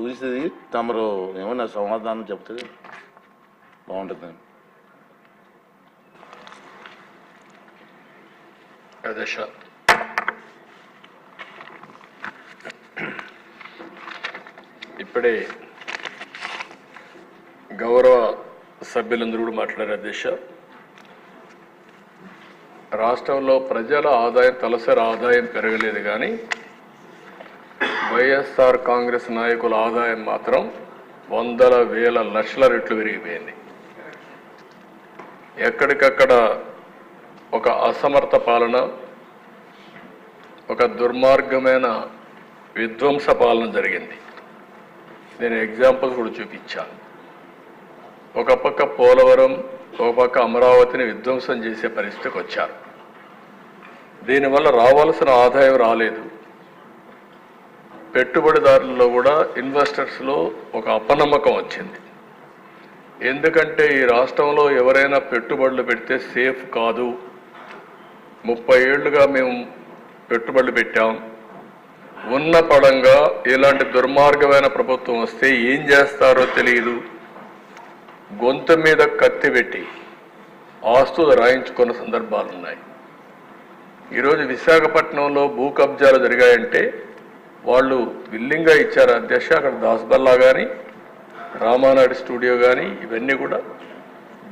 ఊహిస్తుంది తమరు ఏమన్నా సమాధానం చెప్తుంది బాగుంటుంది అధ్యక్ష ఇప్పుడే గౌరవ సభ్యులందరూ కూడా మాట్లాడారు అధ్యక్ష. రాష్ట్రంలో ప్రజల ఆదాయం తలసరి ఆదాయం పెరగలేదు కానీ వైఎస్ఆర్ కాంగ్రెస్ నాయకుల ఆదాయం మాత్రం వందల వేల లక్షల రెట్లు పెరిగిపోయింది ఎక్కడికక్కడ ఒక అసమర్థ పాలన ఒక దుర్మార్గమైన విధ్వంస పాలన జరిగింది. నేను ఎగ్జాంపుల్స్ కూడా చూపించాను. ఒక పక్క పోలవరం ఒక పక్క అమరావతిని విధ్వంసం చేసే పరిస్థితికి వచ్చారు. దీనివల్ల రావాల్సిన ఆదాయం రాలేదు. పెట్టుబడిదారుల్లో కూడా ఇన్వెస్టర్స్లో ఒక అపనమ్మకం వచ్చింది. ఎందుకంటే ఈ రాష్ట్రంలో ఎవరైనా పెట్టుబడులు పెడితే సేఫ్ కాదు. ముప్పై ఏళ్ళుగా మేము పెట్టుబడులు పెట్టాం. ఉన్న పడంగా ఇలాంటి దుర్మార్గమైన ప్రభుత్వం వస్తే ఏం చేస్తారో తెలియదు గొంతు మీద కత్తి పెట్టి ఆస్తులు రాయించుకున్న సందర్భాలు ఉన్నాయి ఈరోజు విశాఖపట్నంలో భూ కబ్జాలు జరిగాయంటే వాళ్ళు విల్లింగా ఇచ్చారు అధ్యక్ష అక్కడ దాస్బల్లా కానీ రామానాయుడు స్టూడియో కానీ ఇవన్నీ కూడా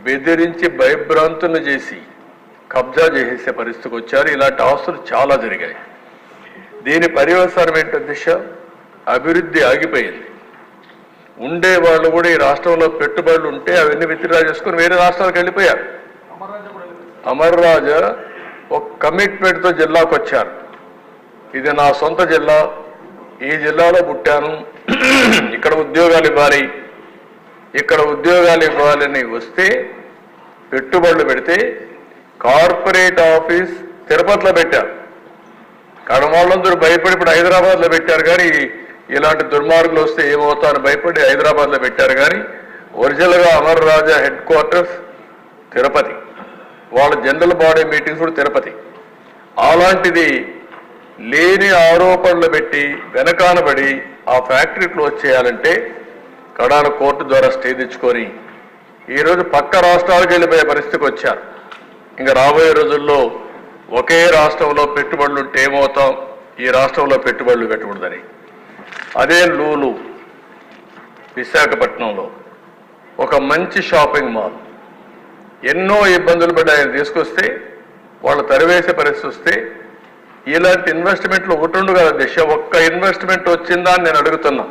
బెదిరించి భయభ్రాంతులను చేసి కబ్జా చేసే పరిస్థితికి వచ్చారు. ఇలాంటి ఆస్తులు చాలా జరిగాయి. దీని పర్యవసానం ఏంటి దిశ అభివృద్ధి ఆగిపోయింది. ఉండే వాళ్ళు కూడా ఈ రాష్ట్రంలో పెట్టుబడులు ఉంటే అవన్నీ విత్డ్రా చేసుకుని వేరే రాష్ట్రాలకు వెళ్ళిపోయారు. అమర్ రాజా ఒక కమిట్మెంట్తో జిల్లాకు వచ్చారు ఇది నా సొంత జిల్లా ఈ జిల్లాలో పుట్టాను. ఇక్కడ ఉద్యోగాలు ఇవ్వాలి. ఇక్కడ ఉద్యోగాలు ఇవ్వాలని వస్తే పెట్టుబడులు పెడితే కార్పొరేట్ ఆఫీస్ తిరుపతిలో పెట్టారు కడమాళ్ళందరూ భయపడి ఇప్పుడు హైదరాబాద్లో పెట్టారు కానీ ఇలాంటి దుర్మార్గులు వస్తే ఏమవుతారని భయపడి హైదరాబాద్లో పెట్టారు కానీ ఒరిజినల్గా అమర్ రాజా హెడ్ క్వార్టర్స్ తిరుపతి. వాళ్ళ జనరల్ బాడీ మీటింగ్స్ కూడా తిరుపతి. అలాంటిది లేని ఆరోపణలు పెట్టి వెనకానబడి ఆ ఫ్యాక్టరీ క్లోజ్ చేయాలంటే కడాన కోర్టు ద్వారా స్టే తెచ్చుకొని ఈరోజు పక్క రాష్ట్రాలకు వెళ్ళిపోయే పరిస్థితికి వచ్చారు. ఇంకా రాబోయే రోజుల్లో ఒకే రాష్ట్రంలో పెట్టుబడులు ఉంటే ఏమవుతాం? ఈ రాష్ట్రంలో పెట్టుబడులు పెట్టకూడదని. అదే లూలు విశాఖపట్నంలో ఒక మంచి షాపింగ్ మాల్. ఎన్నో ఇబ్బందులు పడి ఆయన తీసుకొస్తే వాళ్ళు తరివేసే పరిస్థితి వస్తే ఇలాంటి ఇన్వెస్ట్మెంట్లు ఒకటి ఉండు కదా దిశ ఒక్క ఇన్వెస్ట్మెంట్ వచ్చిందా అని నేను అడుగుతున్నా.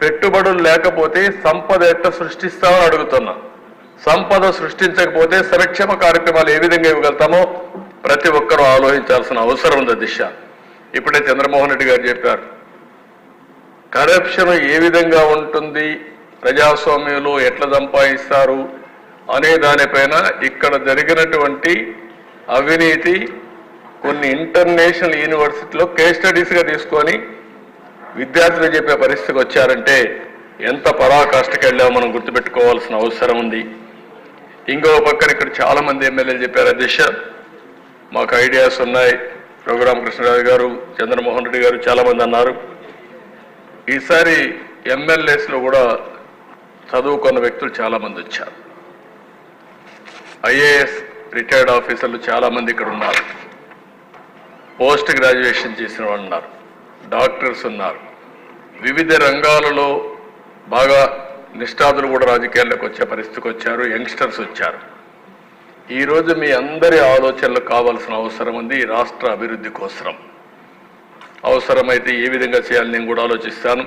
పెట్టుబడులు లేకపోతే సంపద ఎట్ట సృష్టిస్తామని అడుగుతున్నా. సంపద సృష్టించకపోతే సంక్షేమ కార్యక్రమాలు ఏ విధంగా ఇవ్వగలుగుతామో ప్రతి ఒక్కరూ ఆలోచించాల్సిన అవసరం ఉంది దిశ. ఇప్పుడే చంద్రమోహన్ రెడ్డి గారు చెప్పారు. కరప్షన్ ఏ విధంగా ఉంటుంది ప్రజాస్వామ్యంలో ఎట్లా సంపాదిస్తారు అనే దానిపైన ఇక్కడ జరిగినటువంటి అవినీతి కొన్ని ఇంటర్నేషనల్ యూనివర్సిటీలో కేస్ స్టడీస్గా తీసుకొని విద్యార్థులు చెప్పే పరిస్థితికి వచ్చారంటే ఎంత పరాకాష్ఠకి వెళ్ళామో మనం గుర్తుపెట్టుకోవాల్సిన అవసరం ఉంది. ఇంకో పక్కన ఇక్కడ చాలామంది ఎమ్మెల్యేలు చెప్పారు అధ్యక్ష మాకు ఐడియాస్ ఉన్నాయి. రఘురామకృష్ణరావు గారు చంద్రమోహన్ రెడ్డి గారు చాలామంది అన్నారు. ఈసారి ఎమ్మెల్యేస్లో కూడా చదువుకున్న వ్యక్తులు చాలామంది వచ్చారు. ఐఏఎస్ రిటైర్డ్ ఆఫీసర్లు చాలామంది ఇక్కడ ఉన్నారు. పోస్ట్ గ్రాడ్యుయేషన్ చేసిన వాళ్ళు ఉన్నారు. డాక్టర్స్ ఉన్నారు. వివిధ రంగాలలో బాగా నిష్ఠాతులు కూడా రాజకీయాల్లోకి వచ్చే పరిస్థితికి వచ్చారు యంగ్స్టర్స్ వచ్చారు. ఈరోజు మీ అందరి ఆలోచనలు కావాల్సిన అవసరం ఉంది ఈ రాష్ట్ర అభివృద్ధి కోసం అవసరమైతే ఏ విధంగా చేయాలని నేను కూడా ఆలోచిస్తాను.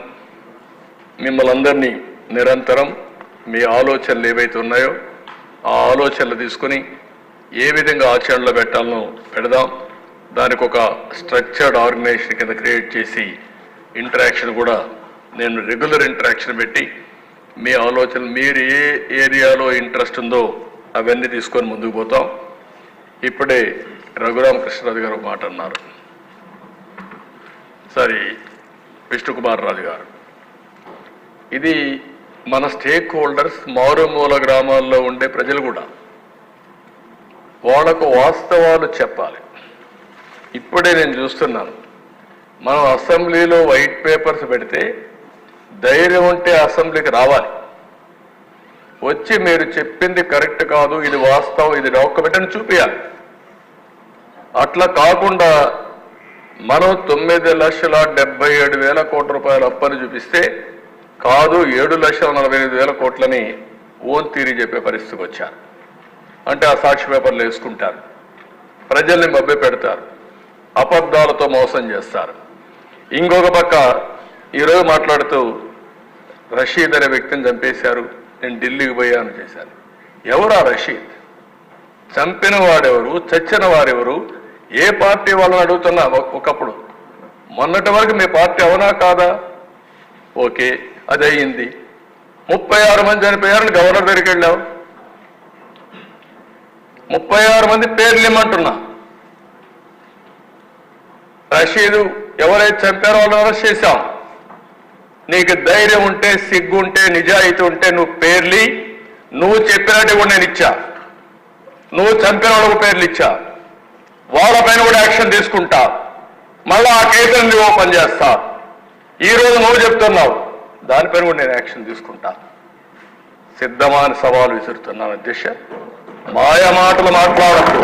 మిమ్మల్ని అందరినీ నిరంతరం మీ ఆలోచనలు ఏవైతే ఉన్నాయో ఆ ఆలోచనలు తీసుకుని ఏ విధంగా ఆచరణలో పెట్టాలనో పెడదాం. దానికి ఒక స్ట్రక్చర్డ్ ఆర్గనైజేషన్ కింద క్రియేట్ చేసి ఇంటరాక్షన్ కూడా నేను రెగ్యులర్ ఇంటరాక్షన్ పెట్టి మీ ఆలోచన మీరు ఏ ఏరియాలో ఇంట్రెస్ట్ ఉందో అవన్నీ తీసుకొని ముందుకు పోతాం. ఇప్పుడే రఘురామకృష్ణరాజు గారు మాట అన్నారు. సారీ విష్ణుకుమార్ రాజు గారు. ఇది మన స్టేక్ హోల్డర్స్ మారుమూల గ్రామాల్లో ఉండే ప్రజలు కూడా వాళ్ళకు వాస్తవాలు చెప్పాలి. ఇప్పుడే నేను చూస్తున్నాను. మనం అసెంబ్లీలో వైట్ పేపర్స్ పెడితే ధైర్యం ఉంటే అసెంబ్లీకి రావాలి. వచ్చి మీరు చెప్పింది కరెక్ట్ కాదు ఇది వాస్తవం ఇది డాక్యుమెంట్ అని చూపించాలి అట్లా కాకుండా మనం తొమ్మిది లక్షల డెబ్బై ఏడు వేల కోట్ల రూపాయల అప్పని చూపిస్తే కాదు ఏడు లక్షల నలభై ఐదు వేల కోట్లని ఓన్ తీరి చెప్పే పరిస్థితికి వచ్చారు. అంటే ఆ సాక్షి పేపర్లు వేసుకుంటారు. ప్రజల్ని మభ్య పెడతారు అబద్ధాలతో మోసం చేస్తారు. ఇంకొక పక్క ఈరోజు మాట్లాడుతూ రషీద్ అనే వ్యక్తిని చంపేశారు. నేను ఢిల్లీకి పోయాను చేశాను ఎవరు ఆ రషీద్? చంపిన వాడెవరు? చచ్చిన వారెవరు? ఏ పార్టీ వాళ్ళని అడుగుతున్నా ఒక- ఒకప్పుడు. మొన్నటి వరకు మీ పార్టీ అవునా కాదా? ఓకే అది అయ్యింది. ముప్పై ఆరు మంది చనిపోయారని గవర్నర్ దగ్గరికి వెళ్ళావు. ముప్పై ఆరు మంది పేర్లు ఇమ్మంటున్నా. రషీదు ఎవరైతే చంపారో వాళ్ళు అరెస్ట్ చేశాం. నీకు ధైర్యం ఉంటే సిగ్గు ఉంటే నిజాయితీ ఉంటే నువ్వు పేర్లి నువ్వు చెప్పినట్టు కూడా నేను ఇచ్చా. నువ్వు చంపిన వాళ్ళకు పేర్లు ఇచ్చా. వాళ్ళపైన కూడా యాక్షన్ తీసుకుంటా. మళ్ళా ఆ కేసులను నువ్వు ఓపెన్ చేస్తా. ఈ రోజు నువ్వు చెప్తున్నావు. దానిపైన కూడా నేను యాక్షన్ తీసుకుంటా. సిద్ధమా అని సవాలు విసురుతున్నాను అధ్యక్ష మాయ మాటలు మాట్లాడద్దు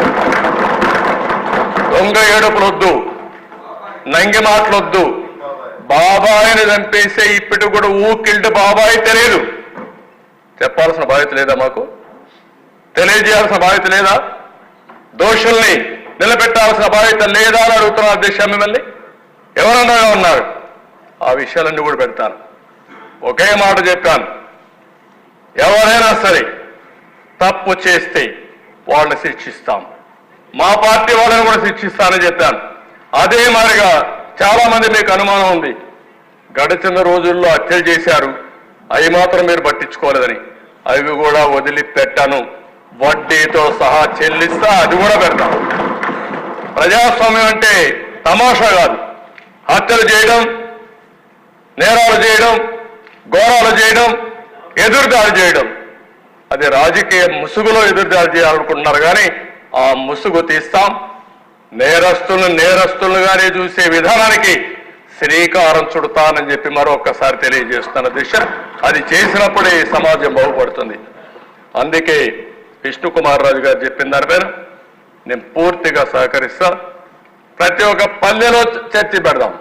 దొంగ ఏడుపులొద్దు నంగి మాటలొద్దు బాబాయిని చంపేసే ఇప్పటికి కూడా ఊకిల్డ్ బాబాయి తెలియదు. చెప్పాల్సిన బాధ్యత లేదా మాకు? తెలియజేయాల్సిన బాధ్యత లేదా? దోషుల్ని నిలబెట్టాల్సిన బాధ్యత లేదా అని అడుగుతున్నారు అధ్యక్ష మిమ్మల్ని? ఎవరన్నా ఉన్నారు? ఆ విషయాలన్నీ కూడా పెడతాను. ఒకే మాట చెప్పాను. ఎవరైనా సరే తప్పు చేస్తే వాళ్ళని శిక్షిస్తాం. మా పార్టీ వాళ్ళని కూడా శిక్షిస్తానని చెప్పాను. అదే మాదిరిగా చాలా మంది మీకు అనుమానం ఉంది. గడిచిన రోజుల్లో హత్యలు చేశారు. అవి మాత్రం మీరు పట్టించుకోలేదని. అవి కూడా వదిలిపెట్టాను. వడ్డీతో సహా చెల్లిస్తా అది కూడా పెడతాం. ప్రజాస్వామ్యం అంటే తమాషా కాదు. హత్యలు చేయడం నేరాలు చేయడం ఘోరాలు చేయడం ఎదురుదాడి చేయడం. అది రాజకీయ ముసుగులో ఎదురుదాడి చేయాలనుకుంటున్నారు కానీ ఆ ముసుగు తీస్తాం. నేరస్తులను నేరస్తులుగానే చూసే విధానానికి శ్రీకారం చుడతానని చెప్పి మరొకసారి తెలియజేస్తున్న దిశ అది చేసినప్పుడే సమాజం బాగుపడుతుంది. అందుకే విష్ణు కుమార్ రాజు గారు చెప్పిన పేరు. నేను పూర్తిగా సహకరిస్తా. ప్రతి ఒక్క పల్లెలో చర్చ పెడదాం.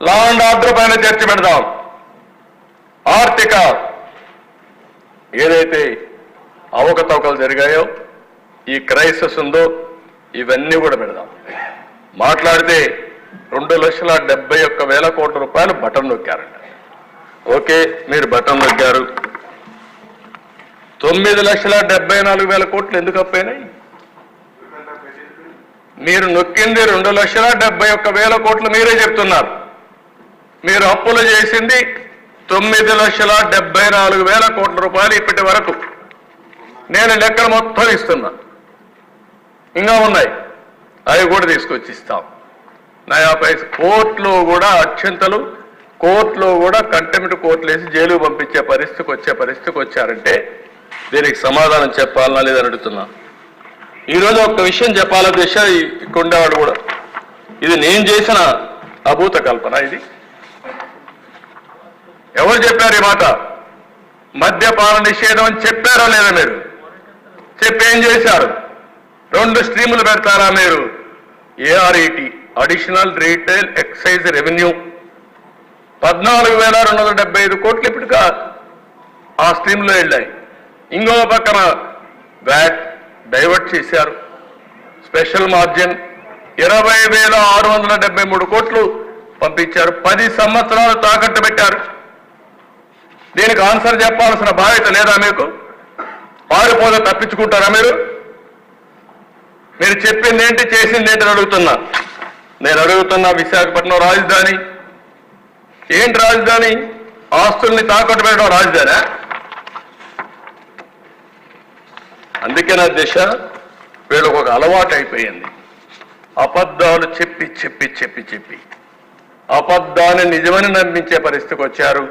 లా అండ్ ఆర్డర్ పైన చర్చ పెడదాం. ఆర్థిక ఏదైతే అవకతవకలు జరిగాయో ఈ క్రైసిస్ ఉందో ఇవన్నీ కూడా పెడదాం. మాట్లాడితే రెండు లక్షల డెబ్బై ఒక్క వేల కోట్ల రూపాయలు బటన్ నొక్కారంట. ఓకే మీరు బటన్ నొక్కారు. తొమ్మిది లక్షల డెబ్బై నాలుగు వేల కోట్లు ఎందుకు అప్పైనాయి మీరు నొక్కింది రెండు లక్షల డెబ్బై ఒక్క వేల కోట్లు మీరే చెప్తున్నారు. మీరు అప్పులు చేసింది తొమ్మిది లక్షల డెబ్బై నాలుగు వేల కోట్ల రూపాయలు ఇప్పటి వరకు. నేను లెక్కలు మొత్తం ఇస్తున్నా. ఇంకా ఉన్నాయి. అవి కూడా తీసుకొచ్చి ఇస్తాం నయా పైస కోర్టులో కూడా అత్యంతలు కోర్టులో కూడా కంటెంప్ట్ కోర్టులు వేసి జైలు పంపించే పరిస్థితికి వచ్చే పరిస్థితికి వచ్చారంటే దీనికి సమాధానం చెప్పాలనా లేదని అడుగుతున్నా. ఈరోజు ఒక విషయం చెప్పాల దిశ ఇక్కడ ఉండేవాడు కూడా. ఇది నేను చేసిన అభూత కల్పన ఇది. ఎవరు చెప్పారు ఈ మాట? మద్యపాన నిషేధం అని చెప్పారా లేదా మీరు? చెప్పేం చేశారు? రెండు స్ట్రీములు పెడతారా మీరు? ARET additional retail excise revenue పద్నాలుగు వేల రెండు వందల డెబ్బై ఐదు కోట్లు ఇప్పటికా ఆ స్ట్రీమ్లో వెళ్ళాయి. ఇంకో పక్కన వ్యాట్ డైవర్ట్ చేశారు. స్పెషల్ మార్జిన్ ఇరవై వేల ఆరు వందల డెబ్బై మూడు కోట్లు పంపించారు. పది సంవత్సరాలు తాకట్టు పెట్టారు. దీనికి ఆన్సర్ చెప్పాల్సిన బాధ్యత లేదా మీకు? పారిపోతే తప్పించుకుంటారా మీరు? మీరు చెప్పింది ఏంటి చేసింది ఏంటి అడుగుతున్నా. నేను అడుగుతున్నా విశాఖపట్నం రాజధాని. ఏంటి రాజధాని? ఆస్తుల్ని తాకట్టు పెట్టడం రాజధానా? అందుకే నా దిశ వీళ్ళకు ఒక అలవాటు అయిపోయింది. అబద్ధాలు చెప్పి చెప్పి చెప్పి చెప్పి. అబద్ధాన్ని నిజమని నమ్మించే పరిస్థితికి వచ్చారు.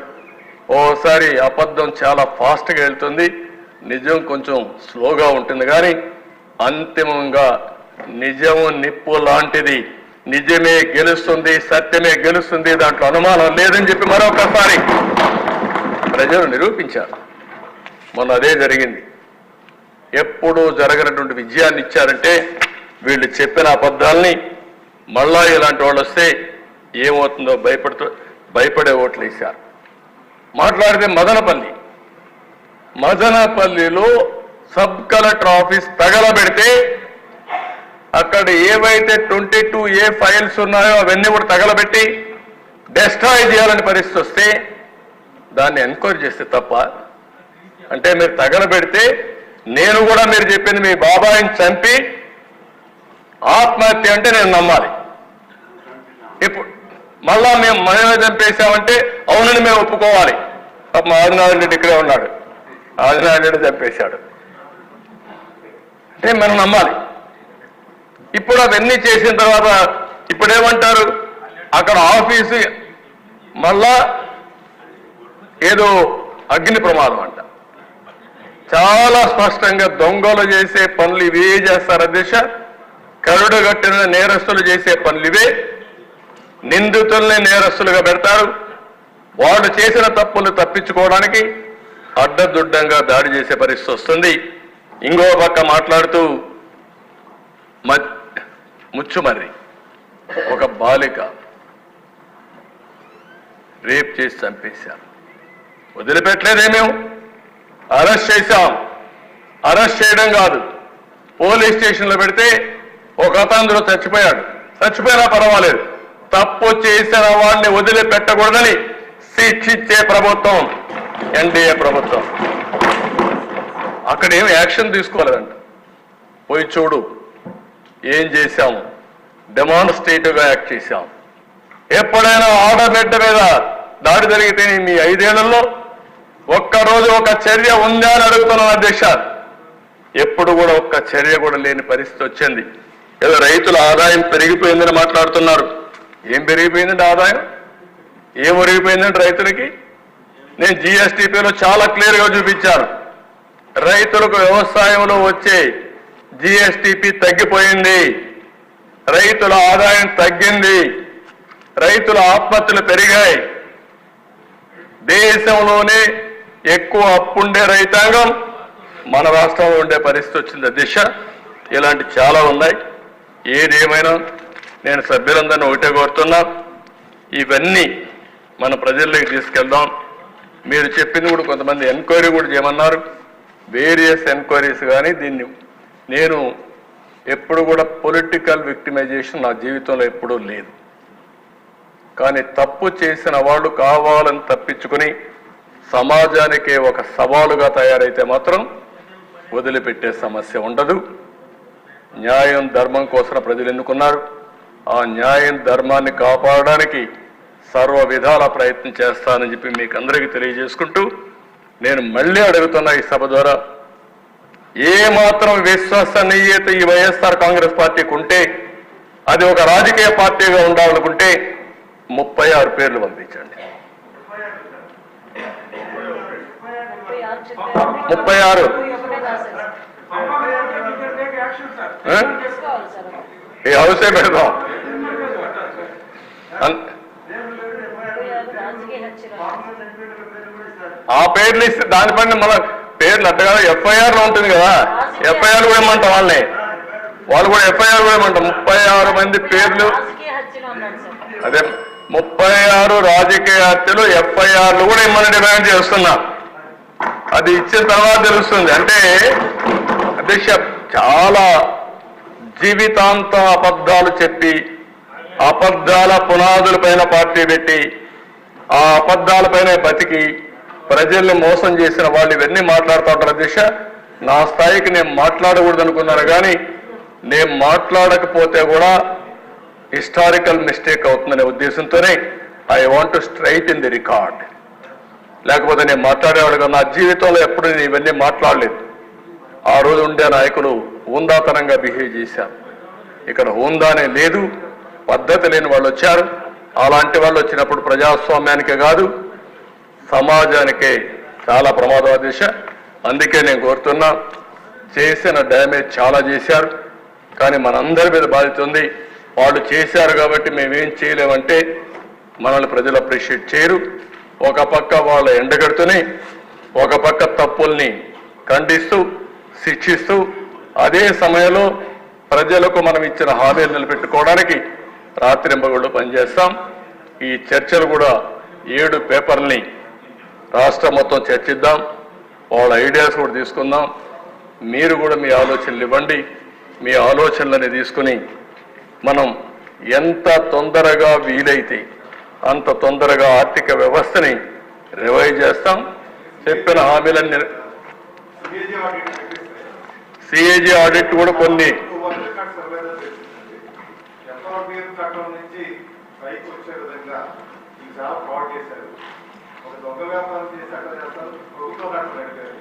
ఓసారి అబద్ధం చాలా ఫాస్ట్గా వెళ్తుంది. నిజం కొంచెం స్లోగా ఉంటుంది కానీ అంతిమంగా నిజం నిప్పు లాంటిది. నిజమే గెలుస్తుంది సత్యమే గెలుస్తుంది దాంట్లో అనుమానం లేదని చెప్పి మరొకసారి ప్రజలు నిరూపించారు. మొన్న అదే జరిగింది. ఎప్పుడూ జరగనటువంటి విజయాన్ని ఇచ్చారంటే వీళ్ళు చెప్పిన అబద్ధాలని మళ్ళా ఇలాంటి వాళ్ళు వస్తే ఏమవుతుందో భయపడుతూ భయపడే ఓట్లు వేశారు. మాట్లాడితే మదనపల్లి. మదనపల్లిలో సబ్ కలెక్టర్ ఆఫీస్ తగలబెడితే అక్కడ ఏవైతే ట్వంటీ టూ ఏ ఫైల్స్ ఉన్నాయో అవన్నీ కూడా తగలబెట్టి డెస్ట్రాయ్ చేయాలని పరిస్థితి వస్తే దాన్ని ఎంక్వైరీ చేస్తే తప్ప అంటే మీరు తగలబెడితే నేను కూడా మీరు చెప్పింది మీ బాబాయిని చంపి ఆత్మహత్య అంటే నేను నమ్మాలి. ఇప్పుడు మళ్ళా మేము మనమే చంపేశామంటే అవునని మేము ఒప్పుకోవాలి. పాప మా ఆదినారాయణ రెడ్డి ఇక్కడే ఉన్నాడు. ఆదినారాయణ రెడ్డి చంపేశాడు. అంటే మనం నమ్మాలి. ఇప్పుడు అవన్నీ చేసిన తర్వాత ఇప్పుడేమంటారు? అక్కడ ఆఫీసు మళ్ళా ఏదో అగ్ని ప్రమాదం అంట. చాలా స్పష్టంగా దొంగలు చేసే పనులు ఇవే చేస్తారు అధ్యక్ష. కరుడు కట్టిన నేరస్తులు చేసే పనులు ఇవే. నిందితుల్ని నేరస్తులుగా పెడతారు. వాళ్ళు చేసిన తప్పులు తప్పించుకోవడానికి అడ్డదుడ్డంగా దాడి చేసే పరిస్థితి వస్తుంది. ఇంకో పక్క మాట్లాడుతూ ముచ్చుమర్రి ఒక బాలిక రేప్ చేసి చంపేశారు వదిలిపెట్టలేదేమేం అరెస్ట్ చేశాం. అరెస్ట్ చేయడం కాదు. పోలీస్ స్టేషన్లో పెడితే ఒక అతను చచ్చిపోయాడు. చచ్చిపోయినా పర్వాలేదు. తప్పు చేసిన వాడిని వదిలిపెట్టకూడదని శిక్షించే ప్రభుత్వం ఎన్డీఏ ప్రభుత్వం. అక్కడ ఏం యాక్షన్ తీసుకోలేదంట. పోయి చూడు ఏం చేశాము? డెమాన్స్ట్రేటివ్గా యాక్ట్ చేశాం ఎప్పుడైనా ఆడబిడ్డ మీద దాడి జరిగితే మీ ఐదేళ్ళలో ఒక్కరోజు ఒక చర్య ఉందా అని అడుగుతున్నాను అధ్యక్ష. ఎప్పుడు కూడా ఒక్క చర్య కూడా లేని పరిస్థితి వచ్చింది. ఏదో రైతుల ఆదాయం పెరిగిపోయిందని మాట్లాడుతున్నారు. ఏం పెరిగిపోయిందండి ఆదాయం? ఏం ఒరిగిపోయిందండి రైతులకి? నేను జిఎస్టిపిలో చాలా క్లియర్గా చూపించాను. రైతులకు వ్యవసాయంలో వచ్చే జిఎస్టిపి తగ్గిపోయింది. రైతుల ఆదాయం తగ్గింది. రైతుల ఆత్మహత్యలు పెరిగాయి. దేశంలోనే ఎక్కువ అప్పుండే రైతాంగం మన రాష్ట్రంలో ఉండే పరిస్థితి వచ్చింది. దిశ ఇలాంటి చాలా ఉన్నాయి. ఏదేమైనా నేను సభ్యులందరినీ ఒకటే కోరుతున్నా. ఇవన్నీ మన ప్రజల్లోకి తీసుకెళ్దాం. మీరు చెప్పింది కూడా కొంతమంది ఎంక్వైరీ కూడా చేయమన్నారు. వేరియస్ ఎంక్వైరీస్ కానీ దీన్ని నేను ఎప్పుడు కూడా పొలిటికల్ విక్టిమైజేషన్ నా జీవితంలో ఎప్పుడూ లేదు. కానీ తప్పు చేసిన వాళ్ళు కావాలని తప్పించుకుని సమాజానికే ఒక సవాలుగా తయారైతే మాత్రం వదిలిపెట్టే సమస్య ఉండదు. న్యాయం ధర్మం కోసం ప్రజలు ఎన్నుకున్నారు. ఆ న్యాయం ధర్మాన్ని కాపాడడానికి సర్వ విధాల ప్రయత్నం చేస్తానని చెప్పి మీకు అందరికీ తెలియజేసుకుంటూ నేను మళ్ళీ అడుగుతున్న ఈ సభ ద్వారా. ఏ మాత్రం విశ్వసనీయత ఈ వైఎస్ఆర్ కాంగ్రెస్ పార్టీకి ఉంటే అది ఒక రాజకీయ పార్టీగా ఉండాలనుకుంటే ముప్పై ఆరు పేర్లు పంపించండి. ముప్పై ఆరు. ఏ ఈ హౌసే పెడదాం. ఆ పేర్లు ఇస్తే దానిపైన మన పేర్లు అట్ట కదా ఎఫ్ఐఆర్లో ఉంటుంది కదా. ఎఫ్ఐఆర్ కూడా ఇమ్మంటాం వాళ్ళని? వాళ్ళు కూడా ఎఫ్ఐఆర్ కూడా ఇమ్మంటాం ముప్పై ఆరు మంది పేర్లు. అదే ముప్పై ఆరు రాజకీయ హత్యలు ఎఫ్ఐఆర్లు కూడా ఇమ్మని డిమాండ్ చేస్తున్నా. అది ఇచ్చిన తర్వాత తెలుస్తుంది. అంటే అధ్యక్ష చాలా జీవితాంత అబద్ధాలు చెప్పి అబద్ధాల పునాదుల పైన పార్టీ పెట్టి ఆ అబద్ధాలపైనే బతికి ప్రజల్ని మోసం చేసిన వాళ్ళు ఇవన్నీ మాట్లాడుతూ ఉంటారు దిశ నా స్థాయికి నేను మాట్లాడకూడదు అనుకున్నాను కానీ నేను మాట్లాడకపోతే కూడా హిస్టారికల్ మిస్టేక్ అవుతుందనే ఉద్దేశంతోనే I want to straight in the record. లేకపోతే నేను మాట్లాడేవాడు కాదు. నా జీవితంలో ఎప్పుడు నేను ఇవన్నీ మాట్లాడలేదు. ఆ రోజు ఉండే నాయకులు హుందాతనంగా బిహేవ్ చేశారు. ఇక్కడ హుందానే లేదు పద్ధతి లేని వాళ్ళు వచ్చారు. అలాంటి వాళ్ళు వచ్చినప్పుడు ప్రజాస్వామ్యానికే కాదు సమాజానికే చాలా ప్రమాదం దిశ అందుకే నేను కోరుతున్నా చేసిన డ్యామేజ్ చాలా చేశారు కానీ మనందరి మీద బాధ్యత ఉంది. వాళ్ళు చేశారు కాబట్టి మేమేం చేయలేమంటే మనల్ని ప్రజలు అప్రిషియేట్ చేయరు. ఒక పక్క వాళ్ళ ఎండగడుతూనే ఒక పక్క తప్పుల్ని ఖండిస్తూ శిక్షిస్తూ అదే సమయంలో ప్రజలకు మనం ఇచ్చిన హామీలు నిలబెట్టుకోవడానికి రాత్రింబగుళ్ళు పనిచేస్తాం. ఈ చర్చలు కూడా ఏడు పేపర్ని రాష్ట్రం మొత్తం చర్చిద్దాం. వాళ్ళ ఐడియాస్ కూడా తీసుకుందాం. మీరు కూడా మీ ఆలోచనలు ఇవ్వండి. మీ ఆలోచనలని తీసుకుని మనం ఎంత తొందరగా వీలైతే అంత తొందరగా ఆర్థిక వ్యవస్థని రివైజ్ చేస్తాం. చెప్పిన హామీలన్నీ సిఏజీ ఆడిట్ కూడా కొన్ని ఎఫ్ఆర్బిఎం చట్టం నుంచి పైకి వచ్చే విధంగా ఈ చాలా ఫ్రాడ్ చేశారు. ఒక దొంగ వ్యాపారం చేసి అట్లా చేస్తారు ప్రభుత్వం అట్లా నడిపారు.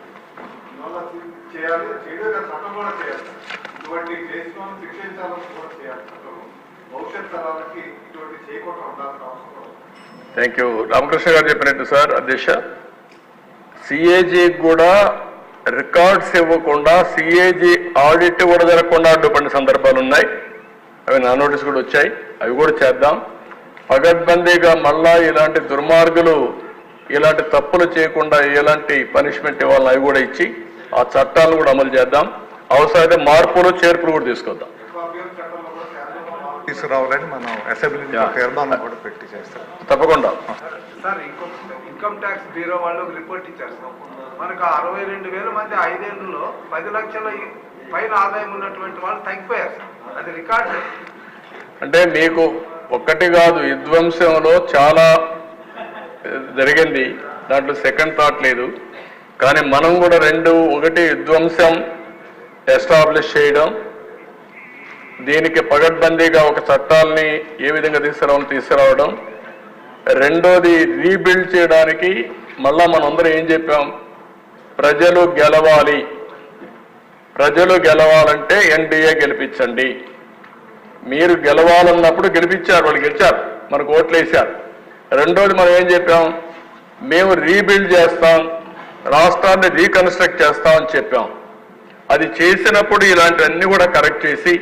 ఇందువల్ల చేయాలి చేయడం చట్టం కూడా చేయాలి. ఇటువంటి చేసుకొని శిక్షించాలని కూడా చేయాలి. భవిష్యత్ తరాలకి ఇటువంటి చేయకుండా ఉండాల్సిన అవసరం థ్యాంక్ యూ రామకృష్ణ గారు చెప్పినట్టు సార్ అధ్యక్ష. సిఏజీ కూడా రికార్డ్స్ ఇవ్వకుండా సిఏజీ ఆడిట్ కూడా జరగకుండా అడ్డుపడిన సందర్భాలు ఉన్నాయి. అవి నా నోటీస్ కూడా వచ్చాయి. అవి కూడా చేద్దాం. పగడ్బందీగా మళ్ళా ఇలాంటి దుర్మార్గులు ఇలాంటి తప్పులు చేయకుండా ఎలాంటి పనిష్మెంట్ ఇవ్వాలని అవి కూడా ఇచ్చి ఆ చట్టాలను కూడా అమలు చేద్దాం. అవసరమైతే మార్పులు చేర్పులు కూడా తీసుకొద్దాం. తీసుకురావాలని మనం అసెంబ్లీ. తీర్మానం కూడా పెట్టి చేస్తాం తప్పకుండా. సార్ ఇన్కమ్ ట్యాక్స్ బ్యూరో వాళ్ళు రిపోర్ట్ ఇచ్చారు. సార్ మనకు అరవై రెండు వేల మంది ఐదేళ్ళలో పది లక్షల పైన ఆదాయం ఉన్నటువంటి వాళ్ళు తగ్గిపోయారు సార్. అది రికార్డు. అంటే మీకు ఒక్కటి కాదు విధ్వంసంలో చాలా జరిగింది. దాంట్లో సెకండ్ థాట్ లేదు. కానీ మనం కూడా రెండు ఒకటి విధ్వంసం ఎస్టాబ్లిష్ చేయడం దీనికి పగడ్బందీగా ఒక చట్టాలని ఏ విధంగా తీసుకురావాలని తీసుకురావడం రెండోది రీబిల్డ్ చేయడానికి మళ్ళా మనందరం ఏం చెప్పాం? ప్రజలు గెలవాలి. ప్రజలు గెలవాలంటే ఎన్డీఏ గెలిపించండి. మీరు గెలవాలన్నప్పుడు గెలిపించారు వాళ్ళు గెలిచారు మనకు ఓట్లు వేశారు. రెండోది మనం ఏం చెప్పాం? మేము రీబిల్డ్ చేస్తాం రాష్ట్రాన్ని రీకన్స్ట్రక్ట్ చేస్తాం అని చెప్పాం. అది చేసినప్పుడు ఇలాంటివన్నీ కూడా కరెక్ట్ చేసి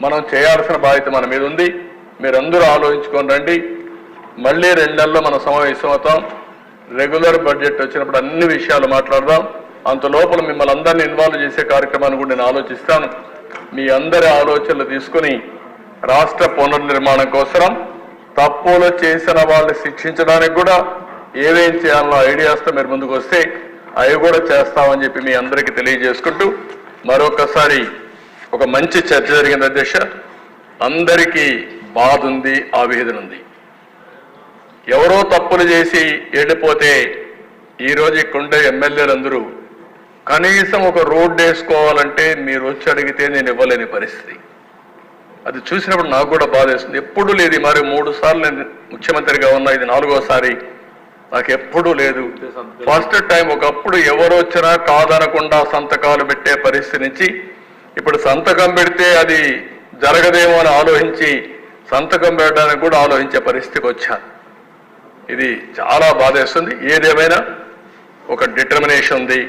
మనం చేయాల్సిన బాధ్యత మన మీద ఉంది. మీరందరూ ఆలోచించుకొని రండి. మళ్ళీ రెండు నెలల్లో మనం సమావేశం అవుతాం రెగ్యులర్ బడ్జెట్ వచ్చినప్పుడు అన్ని విషయాలు మాట్లాడదాం. అంత లోపల మిమ్మల్ని అందరినీ ఇన్వాల్వ్ చేసే కార్యక్రమాన్ని కూడా నేను ఆలోచిస్తాను. మీ అందరి ఆలోచనలు తీసుకుని రాష్ట్ర పునర్నిర్మాణం కోసం తప్పులు చేసిన వాళ్ళని శిక్షించడానికి కూడా ఏమేం చేయాలన్న ఐడియాస్తో మీరు ముందుకు వస్తే అవి కూడా చేస్తామని చెప్పి మీ అందరికీ తెలియజేసుకుంటూ మరొకసారి ఒక మంచి చర్చ జరిగింది అధ్యక్ష. అందరికీ బాధ ఉంది ఆవేదన ఉంది. ఎవరో తప్పులు చేసి వెళ్ళిపోతే ఈరోజు ఇక్కడుండే ఎమ్మెల్యేలందరూ కనీసం ఒక రోడ్డు వేసుకోవాలంటే మీరు వచ్చి అడిగితే నేను ఇవ్వలేని పరిస్థితి. అది చూసినప్పుడు నాకు కూడా బాధ వేస్తుంది. ఎప్పుడూ లేదు మరి మూడు సార్లు నేను ముఖ్యమంత్రిగా ఉన్నా ఇది నాలుగోసారి. నాకు ఎప్పుడూ లేదు. ఫస్ట్ టైం ఒకప్పుడు ఎవరు వచ్చినా కాదనకుండా సంతకాలు పెట్టే పరిస్థితి నుంచి ఇప్పుడు సంతకం పెడితే అది జరగదేమో అని ఆలోచించి సంతకం పెట్టడానికి కూడా ఆలోచించే పరిస్థితికి వచ్చాను ఇది చాలా బాధేస్తుంది ఏదేమైనా ఒక డిటర్మినేషన్ ఉంది.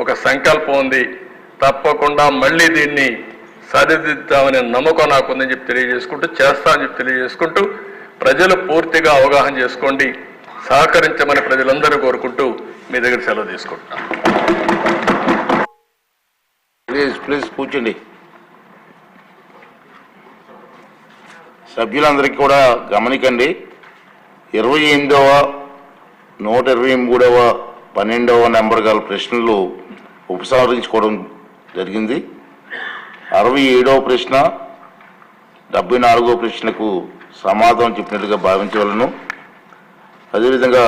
ఒక సంకల్పం ఉంది. తప్పకుండా మళ్ళీ దీన్ని సరిదిద్దామనే నమ్మకం నాకుందని చెప్పి తెలియజేసుకుంటూ చేస్తా అని చెప్పి తెలియజేసుకుంటూ ప్రజలు పూర్తిగా అవగాహన చేసుకోండి. సహకరించమని ప్రజలందరూ కోరుకుంటూ మీ దగ్గర సెలవు తీసుకుంటున్నాను ప్లీజ్ ప్లీజ్ కూర్చోండి. సభ్యులందరికీ కూడా గమనికండి. ఇరవై ఎనిమిదవ నూట ఇరవై మూడవ పన్నెండవ నెంబర్ గల ప్రశ్నలు ఉపసంహరించుకోవడం జరిగింది. అరవై ఏడవ ప్రశ్న డెబ్బై నాలుగవ ప్రశ్నకు సమాధానం చెప్పినట్లుగా భావించవలను. అదేవిధంగా